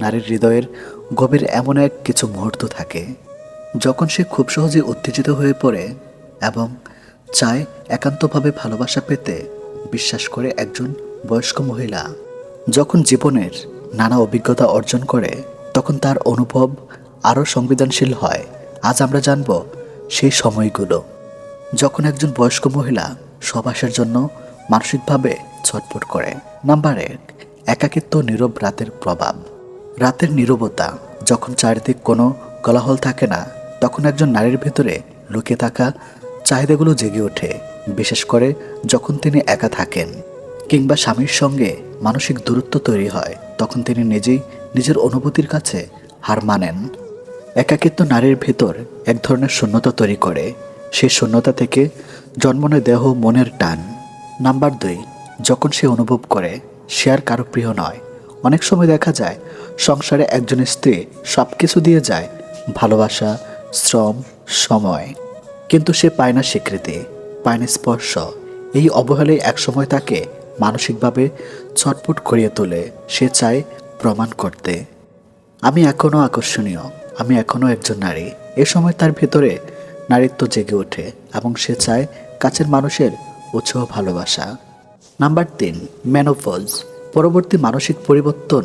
নারীর হৃদয়ের গভীর এমন এক কিছু মুহূর্ত থাকে, যখন সে খুব সহজে উত্তেজিত হয়ে পড়ে এবং চায় একান্তভাবে ভালোবাসা পেতে বিশ্বাস করে একজন বয়স্ক মহিলা। যখন জীবনের নানা অভিজ্ঞতা অর্জন করে, তখন তার অনুভব আরও সংবেদনশীল হয়। আজ আমরা জানব সেই সময়গুলো, যখন একজন বয়স্ক মহিলা সবাসের জন্য মানসিকভাবে ছটফট করে। নাম্বার এক, একাকিত্ব নীরব রাতের প্রভাব। রাতের নীরবতা, যখন চারিদিক কোনো কলাহল থাকে না, তখন একজন নারীর ভেতরে লুকিয়ে থাকা চাহিদাগুলো জেগে ওঠে, বিশেষ করে যখন তিনি একা থাকেন কিংবা স্বামীর সঙ্গে মানসিক দূরত্ব তৈরি হয়, তখন তিনি নিজেই নিজের অনুভূতির কাছে হার মানেন। একাকিত্ব নারীর ভেতর এক ধরনের শূন্যতা তৈরি করে সেই শূন্যতা থেকে জন্ম নেয় দেহ মনের টান। নাম্বার দুই, যখন সে অনুভব করে, সে আর কারও প্রিয় নয়। অনেক সময় দেখা যায় সংসারে একজন স্ত্রী সব কিছু দিয়ে যায়, ভালোবাসা, শ্রম, সময়। কিন্তু সে পায় না স্বীকৃতি, পায় না স্পর্শ। এই অবহেলায় একসময় তাকে মানসিকভাবে ছটফট করিয়ে তোলে, সে চায় প্রমাণ করতে। আমি এখনও আকর্ষণীয়, আমি এখনও একজন নারী। এ সময় তার ভেতরে নারীত্ব জেগে ওঠে এবং সে চায় কাছের মানুষের উৎসাহ ভালোবাসা। নাম্বার তিন ম্যানোপজ পরবর্তী মানসিক পরিবর্তন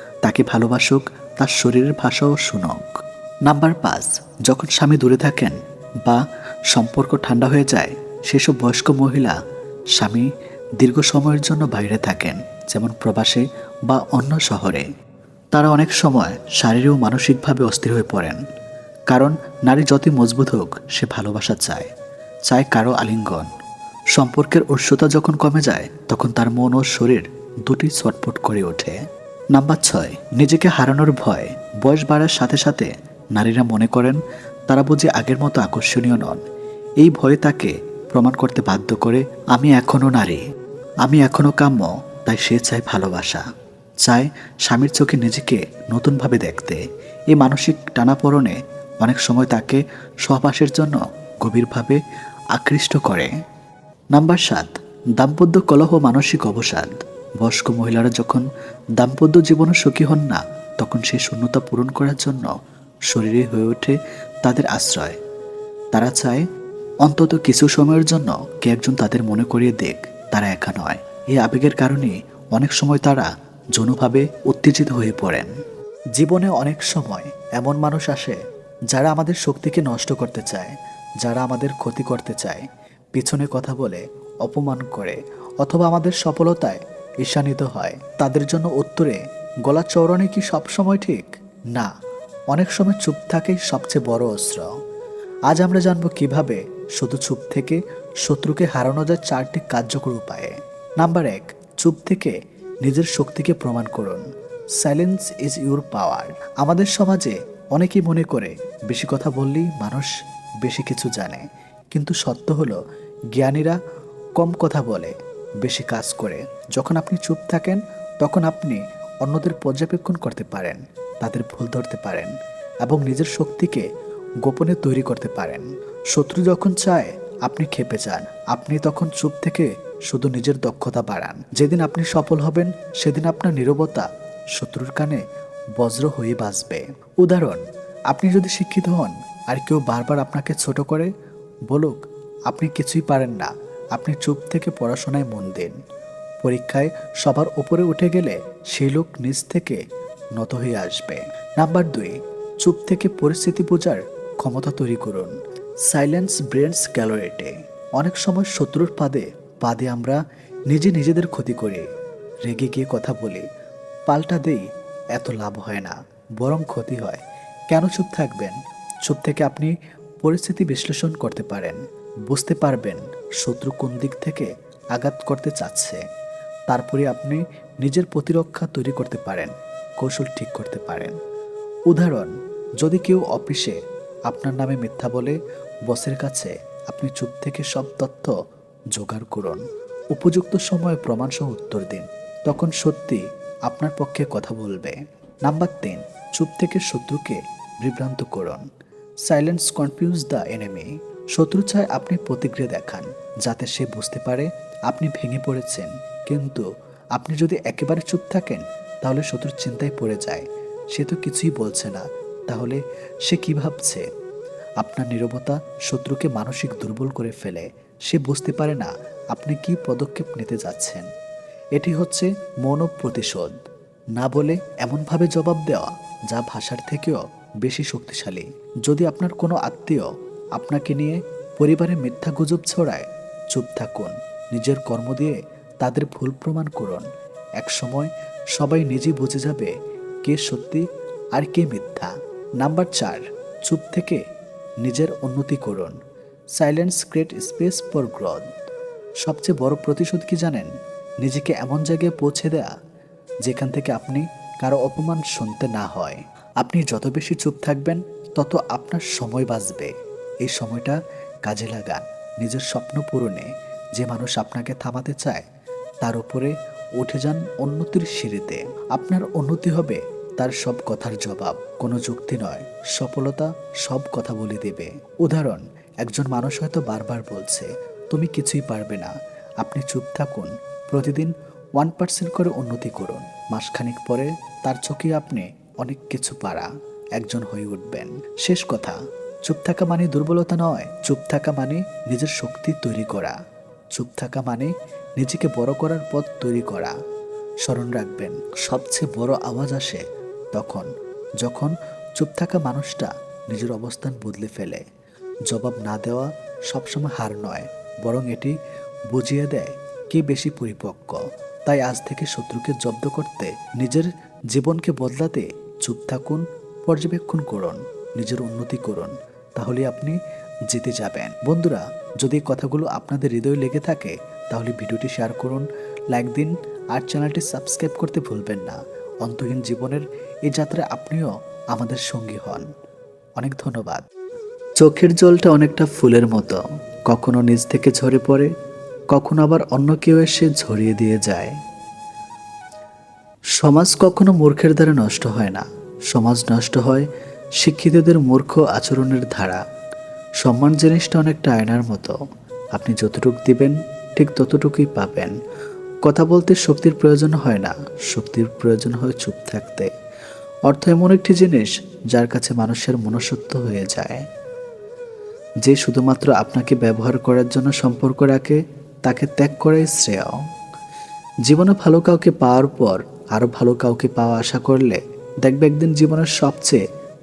তাকে ভালোবাসুক, তার শরীরের ভাষাও শুনক। নাম্বার পাঁচ, যখন স্বামী দূরে থাকেন বা সম্পর্ক ঠান্ডা হয়ে যায়, সেসব বয়স্ক মহিলা স্বামী দীর্ঘ সময়ের জন্য বাইরে থাকেন, যেমন প্রবাসে বা অন্য শহরে। তারা অনেক সময় শারীরিক ও মানসিকভাবে অস্থির হয়ে পড়েন, কারণ নারী যতই মজবুত হোক, সে ভালোবাসা চায় চায় কারও আলিঙ্গন। সম্পর্কের উৎসতা যখন কমে যায়, তখন তার মন ও শরীর দুটি ছটফট করে ওঠে। নাম্বার ছয়, নিজেকে হারানোর ভয়। বয়স বাড়ার সাথে সাথে নারীরা মনে করেন তারা বুঝি আগের মতো আকর্ষণীয় নন। এই ভয়ে তাকে প্রমাণ করতে বাধ্য করে, আমি এখনও নারী। আমি এখনও কাম্য তাই সে চায় ভালোবাসা। চায় স্বামীর চোখে নিজেকে নতুনভাবে দেখতে। এই মানসিক টানাপোড়নে অনেক সময় তাকে সহবাসের জন্য গভীরভাবে আকৃষ্ট করে। নাম্বার সাত, দাম্পত্য কলহ মানসিক অবসাদ। বয়স্ক মহিলারা যখন দাম্পত্য জীবনে সুখী হন না, তখন সেই শূন্যতা পূরণ করার জন্য শরীরে হয়ে ওঠে তাদের আশ্রয়। তারা চায় অন্তত কিছু সময়ের জন্য কে একজন তাদের মনে করিয়ে দেখ, তারা একা নয়। এই আবেগের কারণে অনেক সময় তারা যৌনভাবে উত্তেজিত হয়ে পড়েন। জীবনে অনেক সময় এমন মানুষ আসে যারা আমাদের শক্তিকে নষ্ট করতে চায়, যারা আমাদের ক্ষতি করতে চায়, পিছনে কথা বলে, অপমান করে, অথবা আমাদের সফলতায় ঈর্ষান্বিত হয়। তাদের জন্য উত্তরে, গলা চৌড়ানো কি সবসময় ঠিক? না, অনেক সময় চুপ থাকেই সবচেয়ে বড় অস্ত্র। আজ আমরা জানব কীভাবে শুধু চুপ থেকে শত্রুকে হারানো যায় চারটি কার্যকর উপায়ে। নাম্বার এক, চুপ থেকে নিজের শক্তিকে প্রমাণ করুন। সাইলেন্স ইজ ইউর পাওয়ার আমাদের সমাজে অনেকেই মনে করে, বেশি কথা বললেই মানুষ বেশি কিছু জানে। কিন্তু সত্য হলো, জ্ঞানীরা কম কথা বলে। বেশি কাজ করে। যখন আপনি চুপ থাকেন, তখন আপনি অন্যদের পর্যবেক্ষণ করতে পারেন, তাদের ভুল ধরতে পারেন এবং নিজের শক্তিকে গোপনে তৈরি করতে পারেন। শত্রু যখন চায়, আপনি খেপে যান। আপনি তখন চুপ থেকে শুধু নিজের দক্ষতা বাড়ান। যেদিন আপনি সফল হবেন, সেদিন আপনার নীরবতা শত্রুর কানে বজ্র হয়ে বাঁচবে উদাহরণ, আপনি যদি শিক্ষিত হন, আর কেউ বারবার আপনাকে ছোট করে বলুক, আপনি কিছুই পারেন না। আপনি চুপ থেকে পড়াশোনায় মন দিন। পরীক্ষায় সবার উপরে উঠে গেলে সেই লোক নিজ থেকে নত হয়ে আসবে। নাম্বার দুই, চুপ থেকে পরিস্থিতি বোঝার ক্ষমতা তৈরি করুন। সাইলেন্স ব্রেন্স ক্যালোরেটে অনেক সময় শত্রুর পাদে পাদে আমরা নিজে নিজেদের ক্ষতি করি। রেগে গিয়ে কথা বলি, পাল্টা দেই, এত লাভ হয় না, বরং ক্ষতি হয়। কেন চুপ থাকবেন? চুপ থেকে আপনি পরিস্থিতি বিশ্লেষণ করতে পারেন। বুঝতে পারবেন শত্রু কোন দিক থেকে আঘাত করতে চাচ্ছে। তারপরে আপনি নিজের প্রতিরক্ষা তৈরি করতে পারেন, কৌশল ঠিক করতে পারেন। উদাহরণ, যদি কেউ অফিসে আপনার নামে মিথ্যা বলে, বসের কাছে আপনি চুপ থেকে সব তথ্য জোগাড় করুন। উপযুক্ত সময়ে প্রমাণসহ উত্তর দিন। তখন সত্যি আপনার পক্ষে কথা বলবে। নাম্বার তিন, চুপ থেকে শত্রুকে বিভ্রান্ত করুন। সাইলেন্স কনফিউজ দ্য এনিমি শত্রু চায় আপনি প্রতিক্রিয়া দেখান, যাতে সে বুঝতে পারে আপনি ভেঙে পড়েছেন। কিন্তু আপনি যদি একেবারে চুপ থাকেন, তাহলে শত্রুর চিন্তায় পড়ে যায়। সে তো কিছুই বলছে না। তাহলে সে কি ভাবছে? আপনার নীরবতা শত্রুকে মানসিক দুর্বল করে ফেলে। সে বুঝতে পারে না আপনি কি পদক্ষেপ নিতে যাচ্ছেন। এটি হচ্ছে মৌন প্রতিশোধ। না বলে এমনভাবে জবাব দেওয়া, যা ভাষার থেকেও বেশি শক্তিশালী। যদি আপনার কোনো আত্মীয় আপনাকে নিয়ে পরিবারে মিথ্যা গুজব ছড়ায়। চুপ থাকুন, নিজের কর্ম দিয়ে তাদের ভুল প্রমাণ করুন। এক সময় সবাই নিজেই বুঝে যাবে কে সত্যি আর কে মিথ্যা। নাম্বার চার, চুপ থেকে নিজের উন্নতি করুন। Silence create space for growth সবচেয়ে বড় প্রতিশোধ কি জানেন? নিজেকে এমন জায়গায় পৌঁছে দেয়া যেখান থেকে আপনি কারও অপমান শুনতে না হয়। আপনি যত বেশি চুপ থাকবেন, তত আপনার সময় বাঁচবে। এই সময়টা কাজে লাগান। নিজের স্বপ্ন পূরণে যে মানুষ আপনাকে থামাতে চায়, তার উপরে উঠে যান উন্নতির সিঁড়িতে। আপনার উন্নতি হবে তার সব কথার জবাব। কোনো যুক্তি নয়, সফলতা সব কথা বলে দেবে। উদাহরণ, একজন মানুষ হয়তো বারবার বলছে, তুমি কিছুই পারবে না। আপনি চুপ থাকুন। প্রতিদিন ওয়ান পার্সেন্ট করে উন্নতি করুন। মাসখানেক পরে তার চোখে আপনি অনেক কিছু পারা। একজন হয়ে উঠবেন। শেষ কথা। চুপ থাকা মানে দুর্বলতা নয়, চুপ থাকা মানে নিজের শক্তি তৈরি করা। চুপ থাকা মানে নিজেকে বড় করার পথ তৈরি করা। স্মরণ রাখবেন, সবচেয়ে বড় আওয়াজ আসে তখন, যখন চুপ থাকা মানুষটা নিজের অবস্থান বদলে ফেলে। জবাব না দেওয়া সবসময় হার নয়, বরং এটি বুঝিয়ে দেয় কে বেশি পরিপক্ক। তাই আজ থেকে শত্রুকে জব্দ করতে, নিজের জীবনকে বদলাতে চুপ থাকুন, পর্যবেক্ষণ করুন, নিজের উন্নতি করুন। তাহলে আপনি জিতে যাবেন। বন্ধুরা, যদি কথাগুলো আপনাদের হৃদয়ে লেগে থাকে, তাহলে ভিডিওটি শেয়ার করুন, লাইক দিন, আর চ্যানেলটি সাবস্ক্রাইব করতে ভুলবেন না। অন্তহীন জীবনের এই যাত্রায় আপনিও আমাদের সঙ্গী হন। অনেক ধন্যবাদ। চোখের জলটা অনেকটা ফুলের মতো। কখনো নিজ থেকে ঝরে পড়ে, কখনো আবার অন্য কেউ এসে ঝরিয়ে দিয়ে যায়। সমাজ কখনো মূর্খের দ্বারা নষ্ট হয় না। সমাজ নষ্ট হয় শিক্ষিতদের মূর্খ আচরণের ধারা। সম্মান জিনিসটা অনেকটা আয়নার মতো। আপনি যতটুকু দিবেন, ঠিক ততটুকুই পাবেন। কথা বলতে শক্তির প্রয়োজন হয় না, শক্তির প্রয়োজন হয় চুপ থাকতে। অর্থ এমন একটি জিনিস যার কাছে মানুষের মনসত্ব হয়ে যায়। যে শুধুমাত্র আপনাকে ব্যবহার করার জন্য সম্পর্ক রাখে, তাকে ত্যাগ করাই শ্রেয়। জীবনে ভালো কাউকে পাওয়ার পর আরও ভালো কাউকে পাওয়া আশা করলে, দেখবে একদিন জীবনের সবচেয়ে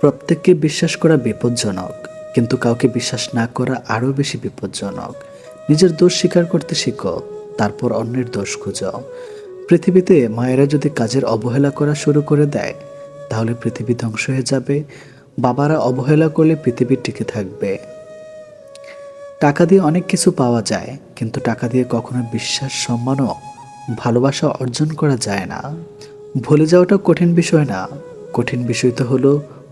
প্রত্যেককে বিশ্বাস করা বিপজ্জনক, কিন্তু কাউকে বিশ্বাস না করা আরও বেশি বিপজ্জনক। নিজের দোষ স্বীকার করতে শিখো, তারপর অন্যের দোষ খুঁজো। পৃথিবীতে মায়েরা যদি কাজের অবহেলা করা শুরু করে দেয়, তাহলে পৃথিবী ধ্বংস হয়ে যাবে। বাবারা অবহেলা করলে পৃথিবী টিকে থাকবে। টাকা দিয়ে অনেক কিছু পাওয়া যায়, কিন্তু টাকা দিয়ে কখনো বিশ্বাস সম্মান ভালোবাসা অর্জন করা যায় না। ভুলে যাওয়াটা কঠিন বিষয় না। কঠিন বিষয় তো হলো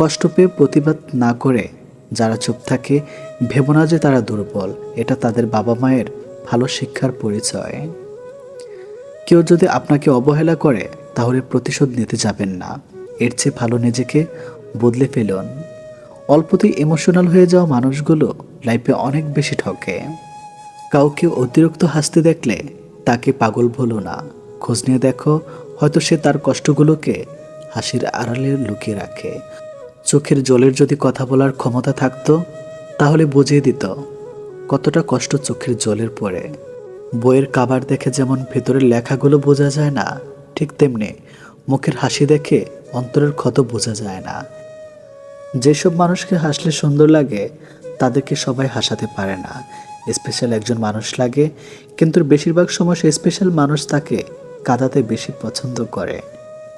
কষ্ট পেয়ে প্রতিবাদ না করে যারা চুপ থাকে, ভেবো না যে তারা দুর্বল। এটা তাদের বাবা মায়ের ভালো শিক্ষার পরিচয়। কেউ যদি আপনাকে অবহেলা করে, তাহলে প্রতিশোধ নিতে যাবেন না। এর চেয়ে ভালো নিজেকে বদলে ফেলুন। অল্পতেই ইমোশনাল হয়ে যাওয়া মানুষগুলো লাইফে অনেক বেশি ঠকে। কাউকে অতিরিক্ত হাসতে দেখলে তাকে পাগল ভুলো না। খোঁজ নিয়ে দেখো, হয়তো সে তার কষ্টগুলোকে হাসির আড়ালে লুকিয়ে রাখে। চোখের জলের যদি কথা বলার ক্ষমতা থাকতো, তাহলে বুঝিয়ে দিত কতটা কষ্ট চোখের জলের পরে বইয়ের কাবার দেখে যেমন ভেতরের লেখাগুলো বোঝা যায় না, ঠিক তেমনি মুখের হাসি দেখে অন্তরের ক্ষত বোঝা যায় না। যেসব মানুষকে হাসলে সুন্দর লাগে, তাদেরকে সবাই হাসাতে পারে না। স্পেশাল একজন মানুষ লাগে, কিন্তু বেশিরভাগ সময় সে স্পেশাল মানুষ তাকে কাদাতে বেশি পছন্দ করে।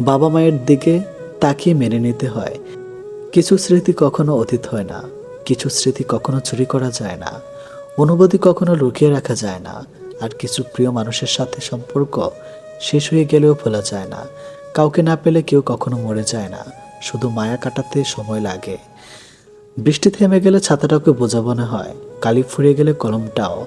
বাবা মায়ের দিকে তাকিয়ে মেনে নিতে হয়। কিছু স্মৃতি কখনো অতীত হয় না, কিছু স্মৃতি কখনো চুরি করা যায় না, অনুভূতি কখনো লুকিয়ে রাখা যায় না, আর কিছু প্রিয় মানুষের সাথে সম্পর্ক শেষ হয়ে গেলেও ভোলা যায় না। কাউকে না পেলে কেউ কখনো মরে যায় না, শুধু মায়া কাটাতে সময় লাগে। বৃষ্টি থেমে গেলে ছাতাটাকে বোঝাবো হয়, কালি ফুরিয়ে গেলে কলমটাও।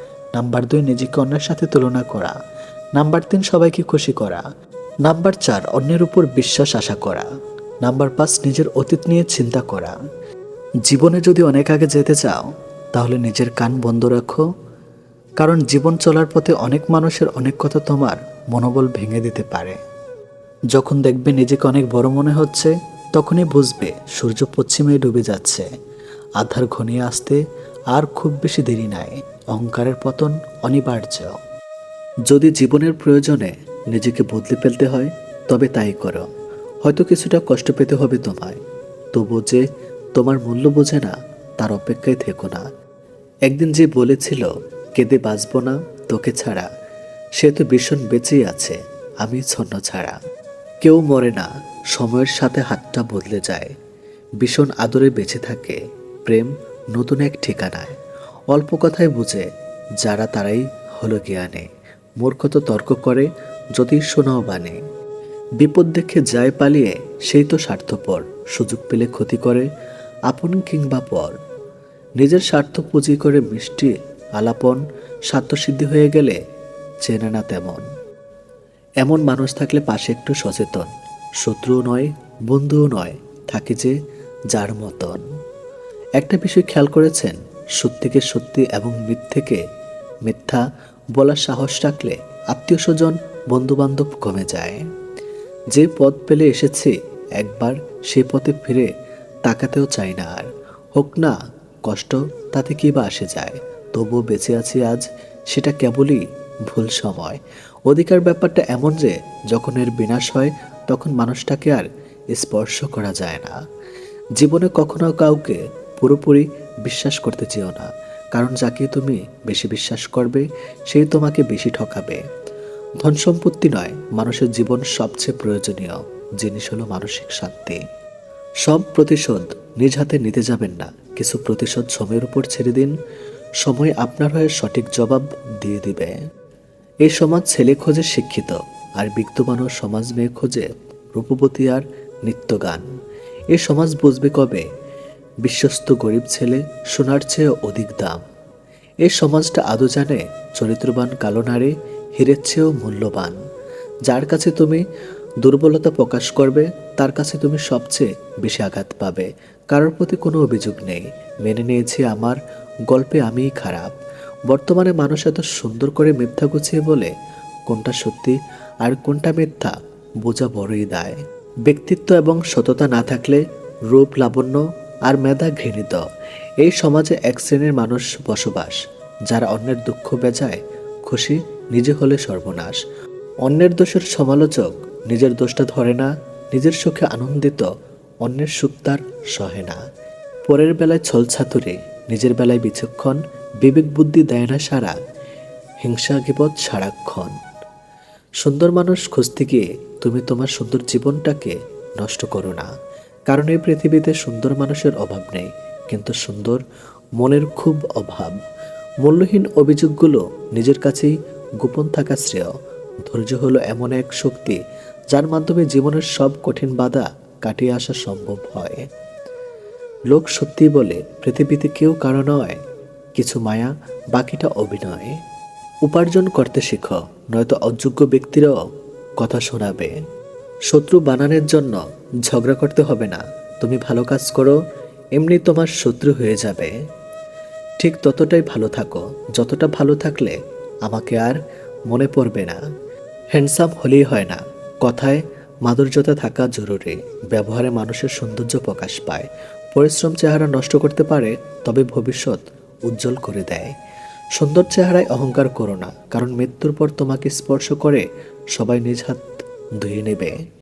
নাম্বার দুই, নিজেকে অন্যের সাথে তুলনা করা। নাম্বার তিন, সবাইকে খুশি করা। নাম্বার চার, অন্যের উপর বিশ্বাস আশা করা। নাম্বার পাঁচ, নিজের অতীত নিয়ে চিন্তা করা। জীবনে যদি অনেক আগে যেতে চাও, তাহলে নিজের কান বন্ধ রাখো। কারণ জীবন চলার পথে অনেক মানুষের অনেক কথা তোমার মনোবল ভেঙে দিতে পারে। যখন দেখবে নিজেকে অনেক বড় মনে হচ্ছে, তখনই বুঝবে সূর্য পশ্চিমে ডুবে যাচ্ছে। আধার ঘনিয়ে আসতে আর খুব বেশি দেরি নাই। অহংকারের পতন অনিবার্য। যদি জীবনের প্রয়োজনে নিজেকে বদলে ফেলতে হয়, তবে তাই করো। হয়তো কিছুটা কষ্ট পেতে হবে তোমায়। তবু যে তোমার মূল্য বোঝে না, তার অপেক্ষায় থেকো না। একদিন যে বলেছিল, কেঁদে বাঁচব না তোকে ছাড়া, সে তো ভীষণ বেঁচেই আছে, আমি ছন্ন ছাড়া। কেউ মরে না, সময়ের সাথে হাতটা বদলে যায়। ভীষণ আদরে বেঁচে থাকে, প্রেম নতুন এক ঠিকানায়। অল্প কথায় বুঝে, যারা তারাই হলো জ্ঞানে। মূর্খত তর্ক করে, যদি শোনাও বানে। বিপদ দেখে যায় পালিয়ে, সেই তো স্বার্থপর। সুযোগ পেলে ক্ষতি করে, আপন কিংবা পর। নিজের স্বার্থ পুঁজি করে মিষ্টি, আলাপন, স্বার্থসিদ্ধি হয়ে গেলে চেনে না তেমন। এমন মানুষ থাকলে পাশে একটু সচেতন। শত্রুও নয়, বন্ধুও নয়, থাকে যে যার মতন। একটা বিষয় খেয়াল করেছেন? সত্যিকে সত্যি এবং মিথ্যেকে মিথ্যা বলার সাহস রাখলে আত্মীয় স্বজন, বন্ধুবান্ধব কমে যায়। যে পথ পেলে এসেছি, একবার সেই পথে ফিরে তাকাতেও চাই না আর। হোক না, কষ্ট তাতে কি বা আসে যায়, তবুও বেঁচে আছি আজ, সেটা কেবলই ভুল সময়। অধিকার ব্যাপারটা এমন যে, যখন এর বিনাশ হয়, তখন মানুষটাকে আর স্পর্শ করা যায় না। জীবনে কখনো কাউকে পুরোপুরি বিশ্বাস করতে চেও না, কারণ যাকে তুমি বেশি বিশ্বাস করবে সেই তোমাকে বেশি ঠকাবে। ধন সম্পত্তি নয়, মানুষের জীবন সবচেয়ে প্রয়োজনীয়। জিনিস হলো মানসিক শান্তি। সব প্রতিশোধ নিজ হাতে নিতে যাবেন না। কিছু প্রতিশোধ সময়ের উপর ছেড়ে দিন। সময় আপনার হয়ে সঠিক জবাব দিয়ে দিবে। এই সমাজ ছেলে খোঁজে শিক্ষিত, আর বিত্তবানও সমাজ মেয়ে খোঁজে রূপবতী আর নিত্যগান। এ সমাজ বুঝবে কবে বিশ্বস্ত গরিব ছেলে সোনার চেয়ে অধিক দাম। এই সমাজটা আদৌ জানে? চরিত্রবান কালো নারী হীরের চেয়েও মূল্যবান। যার কাছে তুমি দুর্বলতা প্রকাশ করবে, তার কাছে তুমি সবচেয়ে বেশি আঘাত পাবে। কারোর প্রতি কোনো অভিযোগ নেই। মেনে নিয়েছি আমার গল্পে আমিই খারাপ। বর্তমানে মানুষ এত সুন্দর করে মিথ্যা গুছিয়ে বলে, কোনটা সত্যি আর কোনটা মিথ্যা বোঝা বড়ই দায়। ব্যক্তিত্ব এবং সততা না থাকলে রূপ লাবণ্য আর মেধা ঘৃণিত। এই সমাজে এক শ্রেণির মানুষ বসবাস, যারা অন্যের দুঃখ বেজায় খুশি নিজে হলে সর্বনাশ। অন্যের দোষের সমালোচক নিজের দোষটা ধরে না, নিজের সুখে আনন্দিত অন্যের সুখ তার সহে না। পরের বেলায় ছলছাতুরে নিজের বেলায় বিচক্ষণ, বিবেক বুদ্ধি দেয় না সারা, হিংসা গিবত সারাক্ষণ সুন্দর মানুষ খুঁজতে গিয়ে তুমি তোমার সুন্দর জীবনটাকে নষ্ট করো না। কারণ এই পৃথিবীতে সুন্দর মানুষের অভাব নেই, কিন্তু সুন্দর মনের খুব অভাব। মূল্যহীন অভিযোগগুলো নিজের কাছেই গোপন থাকা শ্রেয়। ধৈর্য হলো এমন এক শক্তি যার মাধ্যমে জীবনের সব কঠিন বাধা কাটিয়ে আসা সম্ভব হয়। লোক সত্যি বলে, পৃথিবীতে কেউ কারও নয়, কিছু মায়া, বাকিটা অভিনয়। উপার্জন করতে শিখো, নয়তো অযোগ্য ব্যক্তিরাও কথা শোনাবে। শত্রু বানানোর জন্য ঝগড়া করতে হবে না। তুমি ভালো কাজ করো, এমনি তোমার শত্রু হয়ে যাবে। ঠিক ততটাই ভালো থাকো, যতটা ভালো থাকলে আমাকে আর মনে পড়বে না। হ্যান্ডসাম হলেই হয় না। কথায় মাধুর্যতা থাকা জরুরি। ব্যবহারে মানুষের সৌন্দর্য প্রকাশ পায়। পরিশ্রম চেহারা নষ্ট করতে পারে, তবে ভবিষ্যৎ উজ্জ্বল করে দেয়। সুন্দর চেহারায় অহংকার করো না, কারণ মৃত্যুর পর তোমাকে স্পর্শ করে সবাই নিজ হাত ধুয়ে নেবে।